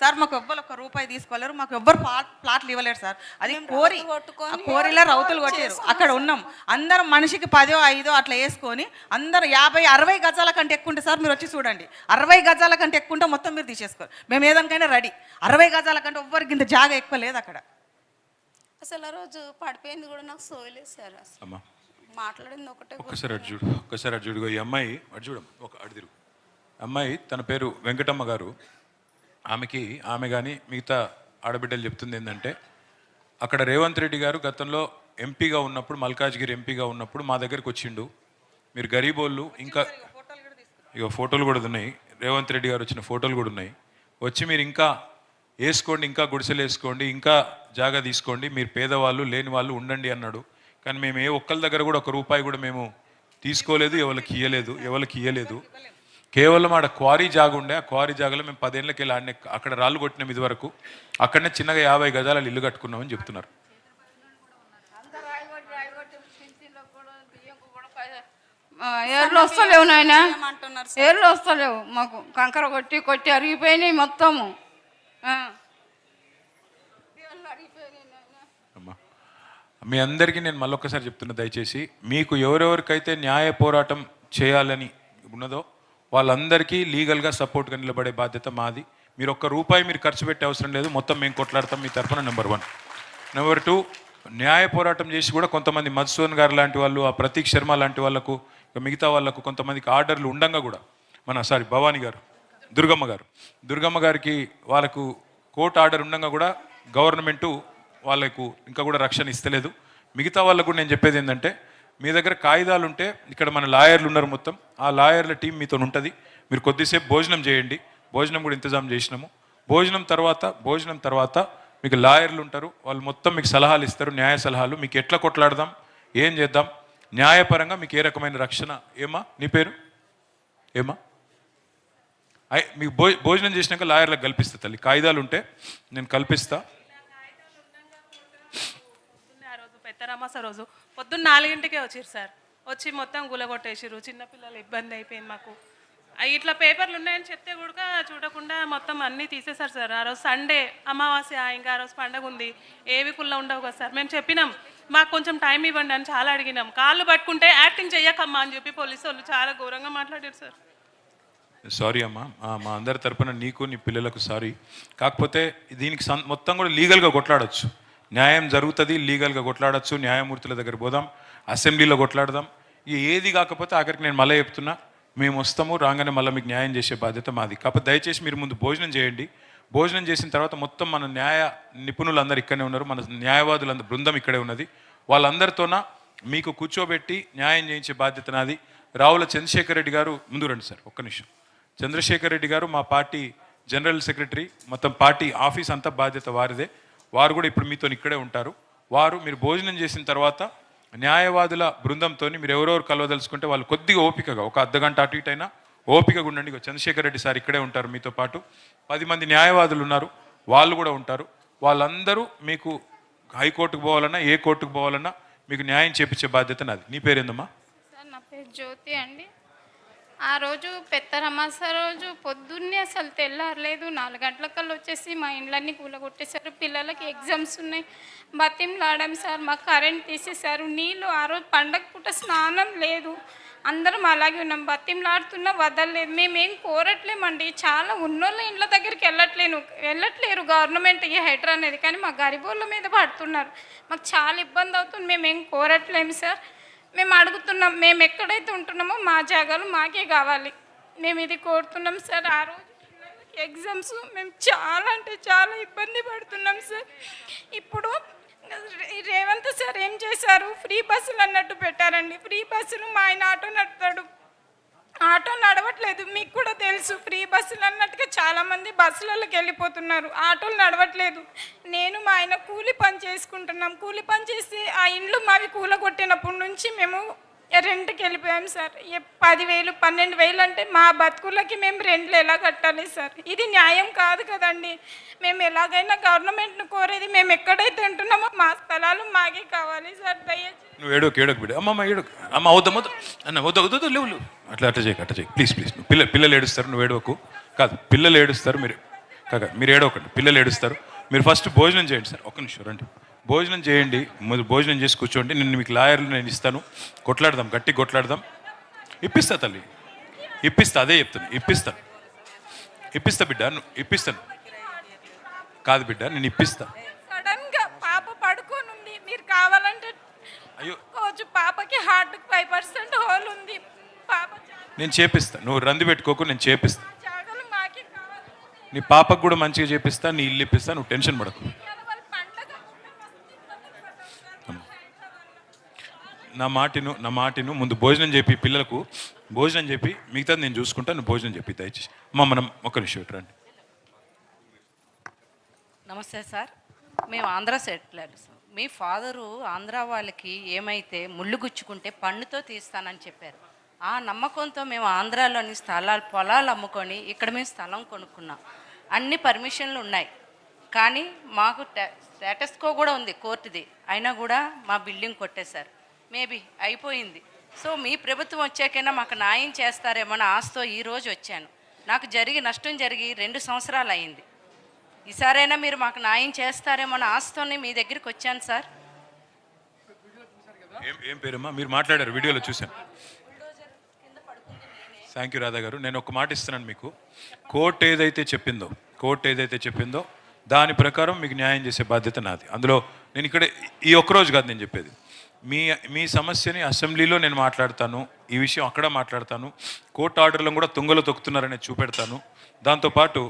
Sir మాకు ఎవ్వరు ఒక రూపాయి తీసుకోలేరు మాకు ఎవ్వరు ప్లాట్ ప్లాట్లు ఇవ్వలేరు సార్. అది కోరి కోరిలో రౌతులు కొట్టారు అక్కడ ఉన్నాం. అందరం మనిషికి పదో ఐదో అట్లా వేసుకొని అందరు యాభై అరవై గజాల కంటే ఎక్కువ ఉంటే సార్ మీరు వచ్చి చూడండి. అరవై గజాల కంటే ఎక్కువ ఉంటే మొత్తం మీరు తీసేసుకోరు. మేము ఏదానికైనా రెడీ. అరవై గజాల కంటే ఎవ్వరికి ఇంత జాగా ఎక్కువ లేదు అక్కడ. అసలు ఆ రోజు పడిపోయింది కూడా నాకు సోయలేదు సార్ అసలు. అమ్మా. మాట్లాడింది ఒకటే ఒక్కసారి అటు చూడు ఒక్కసారి అటు చూడు. ఈ అమ్మాయి అటు చూడం ఒక అటు తిరుగు. అమ్మాయి తన పేరు వెంకటమ్మ గారు. ఆమెకి ఆమె కానీ మిగతా ఆడబిడ్డలు చెప్తుంది ఏంటంటే అక్కడ రేవంత్ రెడ్డి గారు గతంలో ఎంపీగా ఉన్నప్పుడు మల్కాజ్గిరి ఎంపీగా ఉన్నప్పుడు మా దగ్గరికి వచ్చిండు. మీరు గరీబోళ్ళు ఇంకా ఇక ఫోటోలు కూడా ఉన్నాయి. రేవంత్ రెడ్డి గారు వచ్చిన ఫోటోలు కూడా ఉన్నాయి. వచ్చి మీరు ఇంకా వేసుకోండి ఇంకా గుడిసెలు వేసుకోండి ఇంకా జాగా తీసుకోండి మీరు పేదవాళ్ళు లేని వాళ్ళు ఉండండి అన్నాడు. కానీ మేము ఏ ఒక్కరి దగ్గర కూడా ఒక రూపాయి కూడా మేము తీసుకోలేదు ఎవరికి ఇయ్యలేదు ఎవరికి ఇయ్యలేదు. కేవలం ఆడ క్వారీ జాగా ఉండే ఆ క్వారీ జాగాలో మేము పదేళ్ళకి వెళ్ళి ఆడనే అక్కడ రాళ్ళు కొట్టినాం ఇది వరకు అక్కడనే చిన్నగా యాభై గజాల ఇల్లు కట్టుకున్నామని చెప్తున్నారు. ఏర్లు వస్తలేవు నాయన. అంటున్నారు ఏర్లు వస్తలేవు. మాకు కంకర కొట్టి కొట్టి అరిగిపోయినాయి మొత్తము. మీ అందరికీ నేను మళ్ళొక్కసారి చెప్తున్నా దయచేసి మీకు ఎవరెవరికైతే న్యాయ పోరాటం చేయాలని ఉన్నదో వాళ్ళందరికీ లీగల్గా సపోర్ట్గా నిలబడే బాధ్యత మాది. మీరు ఒక్క రూపాయి మీరు ఖర్చు పెట్టే అవసరం లేదు. మొత్తం మేము కొట్లాడతాం. మీ తరఫున నెంబర్ వన్ నెంబర్ టూ న్యాయ పోరాటం చేసి కూడా కొంతమంది మధుసూదన్ గారు లాంటి వాళ్ళు ఆ ప్రతీక్ శర్మ లాంటి వాళ్ళకు మిగతా వాళ్ళకు కొంతమందికి ఆర్డర్లు ఉండంగా కూడా మన సారీ భవానీ గారు దుర్గమ్మ గారు. దుర్గమ్మ గారికి వాళ్ళకు కోర్టు ఆర్డర్ ఉండగా కూడా గవర్నమెంటు వాళ్ళకు ఇంకా కూడా రక్షణ ఇస్తలేదు. మిగతా వాళ్ళకు కూడా నేను చెప్పేది ఏంటంటే మీ దగ్గర కాగితాలు ఉంటే ఇక్కడ మన లాయర్లు ఉన్నారు మొత్తం. ఆ లాయర్ల టీం మీతో ఉంటుంది. మీరు కొద్దిసేపు భోజనం చేయండి. భోజనం కూడా ఇంతజాం చేసినాము. భోజనం తర్వాత భోజనం తర్వాత మీకు లాయర్లు ఉంటారు. వాళ్ళు మొత్తం మీకు సలహాలు ఇస్తారు. న్యాయ సలహాలు. మీకు ఎట్లా కొట్లాడదాం? ఏం చేద్దాం? న్యాయపరంగా మీకు ఏ రకమైన రక్షణ? ఏమా? నీ పేరు? ఏమా? అయ్ మీకు భోజనం చేసినాక లాయర్లకు కల్పిస్తా తల్లి. కాగితాలు ఉంటే నేను కల్పిస్తాను పొద్దున్నే ఆ రోజు పెద్దరామాస రోజు? పొద్దున్న నాలుగింటికే వచ్చారు సార్. వచ్చి మొత్తం గులగొట్టేసారు చిన్నపిల్లలు ఇబ్బంది అయిపోయింది మాకు. ఇట్లా పేపర్లు ఉన్నాయని చెప్తే కూడా చూడకుండా మొత్తం అన్నీ తీసేశారు సార్. ఆ రోజు సండే అమావాస్య ఇంకా ఆ రోజు పండగ ఉంది. ఏవి కుల్ల ఉండవు కదా సార్. మేము చెప్పినాం మాకు కొంచెం టైం ఇవ్వండి అని చాలా అడిగినాం. కాళ్ళు పట్టుకుంటే యాక్టింగ్ చెయ్యకమ్మా అని చెప్పి పోలీసు వాళ్ళు చాలా ఘోరంగా మాట్లాడారు సార్. సారీ అమ్మా. మా అందరి తరపున నీకు నీ పిల్లలకు సారీ. కాకపోతే దీనికి మొత్తం కూడా లీగల్గా కొట్లాడొచ్చు. న్యాయం జరుగుతుంది లీగల్గా కొట్లాడొచ్చు న్యాయమూర్తుల దగ్గర పోదాం అసెంబ్లీలో కొట్లాడదాం. ఏది కాకపోతే ఆఖరికి నేను మళ్ళీ చెప్తున్నా మేము వస్తాము రాగానే మళ్ళీ మీకు న్యాయం చేసే బాధ్యత మాది. కాకపోతే దయచేసి మీరు ముందు భోజనం చేయండి. భోజనం చేసిన తర్వాత మొత్తం మన న్యాయ నిపుణులు అందరు ఇక్కడనే ఉన్నారు మన న్యాయవాదులందరూ బృందం ఇక్కడే ఉన్నది. వాళ్ళందరితోన మీకు కూర్చోబెట్టి న్యాయం చేయించే బాధ్యత నాది. రావుల చంద్రశేఖర్ రెడ్డి గారు ముందు రండి సార్ ఒక్క నిమిషం. చంద్రశేఖర్ రెడ్డి గారు మా పార్టీ జనరల్ సెక్రటరీ మొత్తం పార్టీ ఆఫీస్ అంతా బాధ్యత వారిదే. వారు కూడా ఇప్పుడు మీతో ఇక్కడే ఉంటారు. వారు మీరు భోజనం చేసిన తర్వాత న్యాయవాదుల బృందంతో మీరు ఎవరెవరు కలవదలుచుకుంటే వాళ్ళు కొద్దిగా ఓపికగా ఒక అర్ధగంట అటు ఇటు అయినా ఓపికగా ఉండండి. చంద్రశేఖర్ రెడ్డి సార్ ఇక్కడే ఉంటారు మీతో పాటు. పది మంది న్యాయవాదులు ఉన్నారు వాళ్ళు కూడా ఉంటారు. వాళ్ళందరూ మీకు హైకోర్టుకు పోవాలన్నా ఏ కోర్టుకు పోవాలన్నా మీకు న్యాయం చేపించే బాధ్యత నాది. నీ పేరేందమ్మా? నా పేరు జ్యోతి అండి. ఆ రోజు పెద్దరమాస రోజు పొద్దున్నే అసలు తెల్లారలేదు. నాలుగు గంటలకల్లా వచ్చేసి మా ఇండ్లన్నీ కూలగొట్టేశారు. పిల్లలకి ఎగ్జామ్స్ ఉన్నాయి. బతింలాడాం సార్ మా కరెంట్ తీసేశారు. నీళ్ళు ఆ రోజు పండగ పూట స్నానం లేదు. అందరం అలాగే ఉన్నాం. బతింలాడుతున్నా వదలలేదు మేమేం కోరట్లేమండి. చాలా ఉన్నోళ్ళ ఇండ్ల దగ్గరికి వెళ్ళట్లేను. వెళ్ళట్లేరు గవర్నమెంట్ ఈ హెటర్ అనేది. కానీ మా గరిబోళ్ళ మీద పడుతున్నారు. మాకు చాలా ఇబ్బంది అవుతుంది. మేమేం కోరట్లేము సార్. మేము అడుగుతున్నాం మేము ఎక్కడైతే ఉంటున్నామో మా జాగాలు మాకే కావాలి. మేము ఇది కోరుతున్నాం సార్. ఆ రోజు ఎగ్జామ్స్ మేము చాలా అంటే చాలా ఇబ్బంది పడుతున్నాం సార్. ఇప్పుడు రేవంత్ సార్ ఏం చేశారు? ఫ్రీ బస్సులు అన్నట్టు పెట్టారండి. ఫ్రీ బస్సులు మా ఆయన ఆటో నడుపుతాడు. ఆటో నడవట్లేదు. మీకు కూడా తెలుసు ఫ్రీ బస్సులు అన్నట్టుగా చాలామంది బస్సులలోకి వెళ్ళిపోతున్నారు. ఆటోలు నడవట్లేదు. నేను మా ఆయన కూలి పని చేసుకుంటున్నాం. కూలి పని చేసి ఆ ఇండ్లు మావి కూలగొట్టినప్పటి నుంచి మేము రెంట్కి వెళ్ళిపోయాం సార్. ఏ పదివేలు పన్నెండు వేలు అంటే మా బతుకులకి మేము రెంట్లు ఎలా కట్టాలి సార్? ఇది న్యాయం కాదు కదండి. మేము ఎలాగైనా గవర్నమెంట్ను కోరేది మేము ఎక్కడైతే ఉంటున్నామో మా స్థలాలు మాకే కావాలి సార్. దయచేసి నువ్వు ఏడోకి ఏడోకి బిడ్డ. అమ్మమ్మ ఏడుకు. అమ్మ అవుతాం అన్న వద్దు వద్దు లేవు లేవు. అట్లా అట్లా చేయకు అట్లా చేయకు ప్లీజ్ ప్లీజ్. నువ్వు పిల్లలు పిల్లలు ఏడుస్తారు నువ్వు ఏడవకు. కాదు పిల్లలు ఏడుస్తారు మీరు. కాక మీరు ఏడవకండి. పిల్లలు ఏడుస్తారు. మీరు ఫస్ట్ భోజనం చేయండి సార్. ఒక్క నిమిషం రండి. భోజనం చేయండి ముందు భోజనం చేసి కూర్చోండి నేను మీకు లాయర్లు నేను ఇస్తాను. కొట్లాడదాం గట్టి కొట్లాడదాం. ఇప్పిస్తా తల్లి. ఇప్పిస్తా అదే చెప్తాను ఇప్పిస్తాను ఇప్పిస్తా బిడ్డ ఇప్పిస్తాను కాదు బిడ్డ నేను ఇప్పిస్తా. సడన్గా పాప పడుకోనుంది. మీరు కావాలంటే అయ్యో. పాపకి హార్ట్ ఫైవ్ పర్సెంట్ హోల్ ఉంది. పాప నేను చేపిస్తా. నువ్వు రంది పెట్టుకోకు నేను చేపిస్తా. నీ పాపకు కూడా మంచిగా చేపిస్తా నీ ఇల్లు ఇప్పిస్తా నువ్వు టెన్షన్ పడకు ఇవాళ వాళ్ళ పండగ మస్తు ఇబ్బంది పడ్డాం సార్. నా మాటిను నా మాటిను ముందు భోజనం చెప్పి పిల్లలకు భోజనం చెప్పి మిగతాది నేను చూసుకుంటాను భోజనం చెప్పి దయచేసి. అమ్మ మనం ఒక నిమిషం రండి. నమస్తే సార్. మేము ఆంధ్ర సెటిలర్ మీ ఫాదరు ఆంధ్ర వాళ్ళకి ఏమైతే ముళ్ళు గుచ్చుకుంటే పన్నుతో తీస్తానని చెప్పారు. ఆ నమ్మకంతో మేము ఆంధ్రాలోని స్థలాలు పొలాలు అమ్ముకొని ఇక్కడ మేము స్థలం కొనుక్కున్నాం. అన్ని పర్మిషన్లు ఉన్నాయి. కానీ మాకు స్టేటస్కో కూడా ఉంది కోర్టుది. అయినా కూడా మా బిల్డింగ్ కొట్టేశారు. మేబీ అయిపోయింది. సో మీ ప్రభుత్వం వచ్చాకైనా మాకు న్యాయం చేస్తారేమో అని ఆశతో ఈరోజు వచ్చాను. నాకు జరిగి నష్టం జరిగి రెండు సంవత్సరాలు అయింది. ఈసారైనా మీరు మాకు న్యాయం చేస్తారేమో అని ఆశతోనే మీ దగ్గరికి వచ్చాను సార్. ఏం ఏం పేరమ్మా? మీరు మాట్లాడారు వీడియోలో చూశాను. థ్యాంక్ యూ రాధా గారు. నేను ఒక మాట ఇస్తున్నాను మీకు. కోర్టు ఏదైతే చెప్పిందో కోర్టు ఏదైతే చెప్పిందో దాని ప్రకారం మీకు న్యాయం చేసే బాధ్యత నాది. అందులో నేను ఇక్కడ ఈ ఒక్కరోజు కాదు నేను చెప్పేది. మీ మీ సమస్యని అసెంబ్లీలో నేను మాట్లాడతాను ఈ విషయం అక్కడ మాట్లాడతాను కోర్టు ఆర్డర్లను కూడా తుంగలో తొక్కుతున్నారని చూపెడతాను. దాంతోపాటు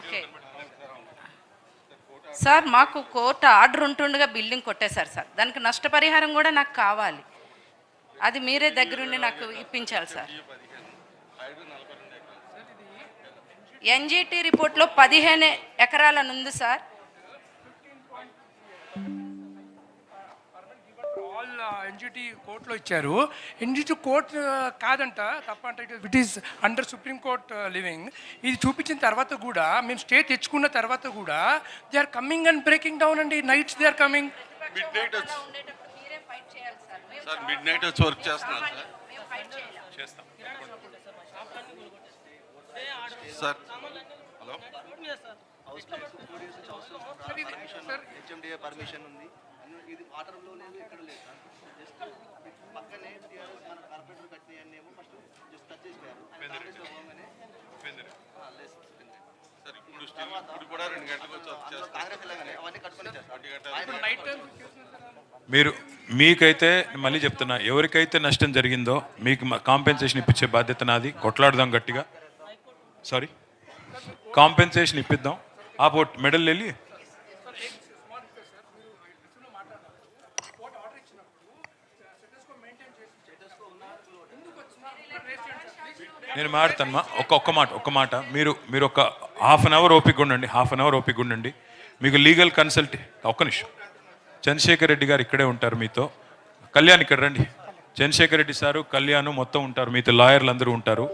ఓకే. సార్ మాకు కోర్టు ఆర్డర్ ఉంటుండగా బిల్డింగ్ కొట్టేశారు సార్. దానికి నష్టపరిహారం కూడా నాకు కావాలి. అది మీరే దగ్గరుండి నాకు ఇప్పించాలి సార్. ఎన్జిటి రిపోర్ట్లో పదిహేను ఎకరాలను ఉంది సార్. ఆల్ ఎన్జిటి కోర్టులో ఇచ్చారు ఎన్జిటి కోర్ట్ కాదంట తప్పంట it is under supreme court living ఇది చూపించిన తర్వాత కూడా మేము స్టే తెచ్చుకున్న తర్వాత కూడా they are coming and breaking down అండి nights they are coming midnight చేయాలి సార్ మిడ్ నైట్ వచ్చి వర్క్ చేస్తున్నారు సార్ చేస్తాం సార్ హలో హెచ్ఎండిఏ పర్మిషన్ ఉంది ఇది వాటర్లో లేదు ఎక్కడ లేదు జస్ట్ పక్కనే మన ఏమో ఫస్ట్ జస్ట్ టచ్ చేసిపోయారు. పోగానే లేదు సార్. సార్ ఇప్పుడు ఇప్పుడు కూడా రెండు గంటలకు కాంగ్రెస్ వెళ్ళగానే అవన్నీ కట్టుకొని మీరు మీకైతే మళ్ళీ చెప్తున్నా ఎవరికైతే నష్టం జరిగిందో మీకు కాంపెన్సేషన్ ఇప్పించే బాధ్యత నాది. కొట్లాడదాం గట్టిగా. సారీ కాంపెన్సేషన్ ఇప్పిద్దాం. ఆ పోట్ మెడల్ వెళ్ళి నేను మాడతాను ఒక్క ఒక్క మాట ఒక్క మాట. మీరు మీరు ఒక హాఫ్ అన్ అవర్ ఓపిక ఉండండి. హాఫ్ అన్ అవర్ ఓపిక ఉండండి. మీకు లీగల్ కన్సల్ట్ ఒక్క నిమిషం. చంద్రశేఖర్ రెడ్డి గారు ఇక్కడే ఉంటారు మీతో. కళ్యాణ్ ఇక్కడ రండి. చంద్రశేఖర్ రెడ్డి సారు కళ్యాణ్ మొత్తం ఉంటారు. మీతో లాయర్లు అందరూ ఉంటారు.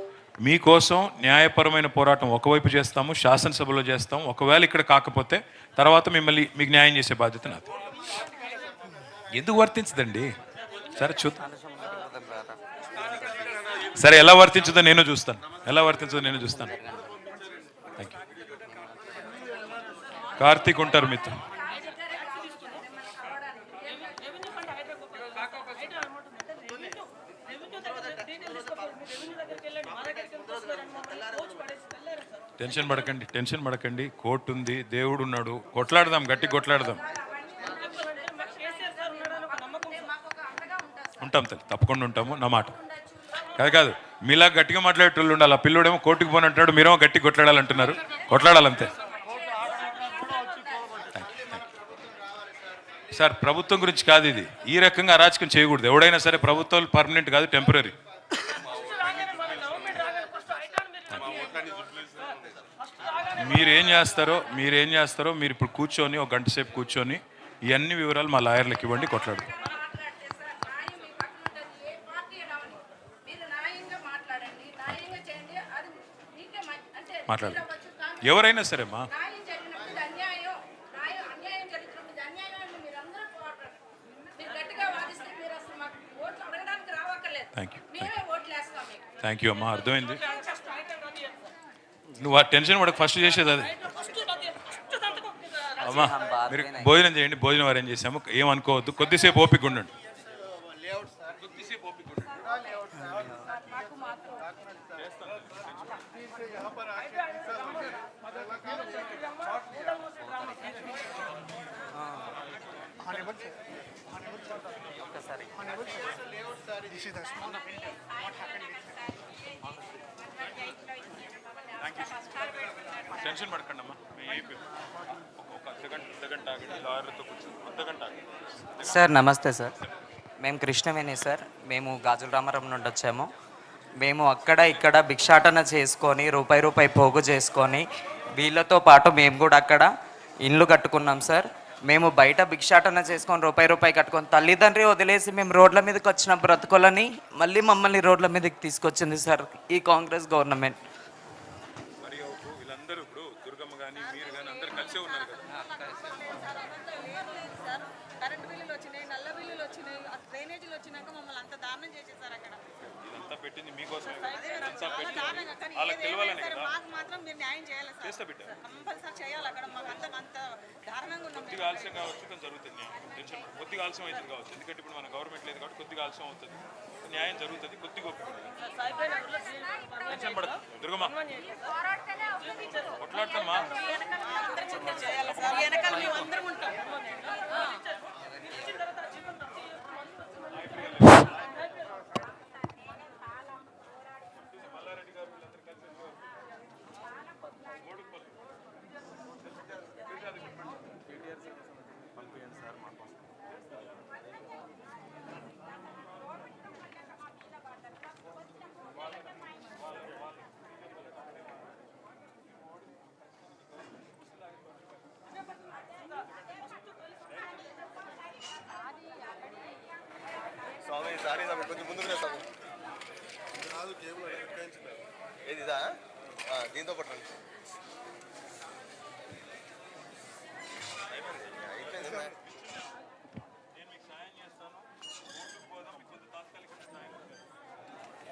మీకోసం న్యాయపరమైన పోరాటం ఒకవైపు చేస్తాము శాసనసభలో చేస్తాం ఒకవేళ ఇక్కడ కాకపోతే తర్వాత మిమ్మల్ని మీకు న్యాయం చేసే బాధ్యత నాది. ఎందుకు వర్తించదండి? సరే చూద్దాం. సరే ఎలా వర్తించుదో నేను చూస్తాను. ఎలా వర్తించదో నేను చూస్తాను. కార్తీక్ ఉంటారు మీతో. టెన్షన్ పడకండి టెన్షన్ పడకండి. కోర్టు ఉంది దేవుడు ఉన్నాడు కొట్లాడదాం గట్టి కొట్లాడదాం. ఉంటాం తల్లి తప్పకుండా ఉంటాము నా మాట. కాదు కాదు. మీలా గట్టిగా మాట్లాడేటోళ్ళు ఉండాలి. ఆ పిల్లోడేమో కోర్టుకు పోని అంటాడు మీరేమో గట్టి కొట్లాడాలంటున్నారు. కొట్లాడాలంతే. సార్ ప్రభుత్వం గురించి కాదు ఇది. ఈ రకంగా అరాచకం చేయకూడదు. ఎవడైనా సరే ప్రభుత్వాలు పర్మనెంట్ కాదు టెంపరీ. మీరేం చేస్తారో మీరేం చేస్తారో మీరు ఇప్పుడు కూర్చొని ఒక గంట సేపు కూర్చొని ఇవన్నీ వివరాలు మా లాయర్లకు ఇవ్వండి కొట్లాడు మాట్లాడితే సార్ న్యాయం మీ పక్కన ఉంటుంది ఏ పార్టీ రావని మీరు న్యాయంగా మాట్లాడండి న్యాయంగా చేయండి అది మీకే మంచి అంటే మాట్లాడు మీరు అవ్వచ్చు, కాంగ్రెస్ ఎవరైనా సరే మా న్యాయం జరిగినప్పుడు ఇది అన్యాయం న్యాయం అన్యాయం జరుగుతున్నప్పుడు ఇది అన్యాయం అని మీరు అందరూ పోరాడారు మీరు గట్టిగా వాదిస్తే మీరు అసలు మాకు ఓట్లు అడగడానికి రావక్కర్లేదు. థ్యాంక్ యూ థ్యాంక్ యూ అమ్మా. అర్థమైంది? నువ్వు ఆ టెన్షన్ పడక. ఫస్ట్ చేసేది అది. అమ్మా మీరు భోజనం చేయండి. భోజనం అరేంజ్ చేసాము. ఏమనుకోవద్దు కొద్దిసేపు ఓపిక ఉండండి. కొద్దిసేపు ఓపిక ఉండండి. టెన్షన్ పడకండి అమ్మా సార్ నమస్తే సార్. మేము కృష్ణవేణి సార్. మేము గాజుల రామారం నుండి వచ్చాము. మేము అక్కడ ఇక్కడ భిక్షాటన చేసుకొని రూపాయి రూపాయి పోగు చేసుకొని వీళ్ళతో పాటు మేము కూడా అక్కడ ఇల్లు కట్టుకున్నాం సార్. మేము బయట భిక్షాటన చేసుకొని రూపాయి రూపాయి కట్టుకొని తల్లిదండ్రి వదిలేసి మేము రోడ్ల మీదకి వచ్చిన బ్రతుకులని మళ్ళీ మమ్మల్ని రోడ్ల మీదకి తీసుకొచ్చింది సార్ ఈ కాంగ్రెస్ గవర్నమెంట్. మరి ఇప్పుడు వీళ్ళందరూ ఇప్పుడు దుర్గమ్మ కానీ మీరు కానీ అందరు కలిసే ఉన్నారు కదా. కరెంట్ బిల్లులు వచ్చినాయి నల్ల బిల్లులు వచ్చినాయి డ్రైనేజీలు వచ్చినాక మమ్మల్ని అంత దారుణం చేసేసారు అక్కడ. ఇదంతా పెట్టింది మీకోసమే కానీ వాళ్ళకి తెలియాలని కదా. చేస్తా అంత అంత కొద్దిగా ఆలస్యం కావచ్చు కానీ జరుగుతుంది న్యాయం. టెన్షన్. కొద్దిగా ఆలస్యం అవుతుంది కావచ్చు. ఎందుకంటే ఇప్పుడు మన గవర్నమెంట్ లేదు కాబట్టి కొద్దిగా ఆలస్యం అవుతుంది. న్యాయం జరుగుతుంది కొద్దిగా ఉండండి. టెన్షన్ పడదు దుర్గమ్మ. కొట్లాడతామా? స్వామి కొంచెం ముందుకు రా స్వామి ఏది ఇదా? దీంతో పట్టండి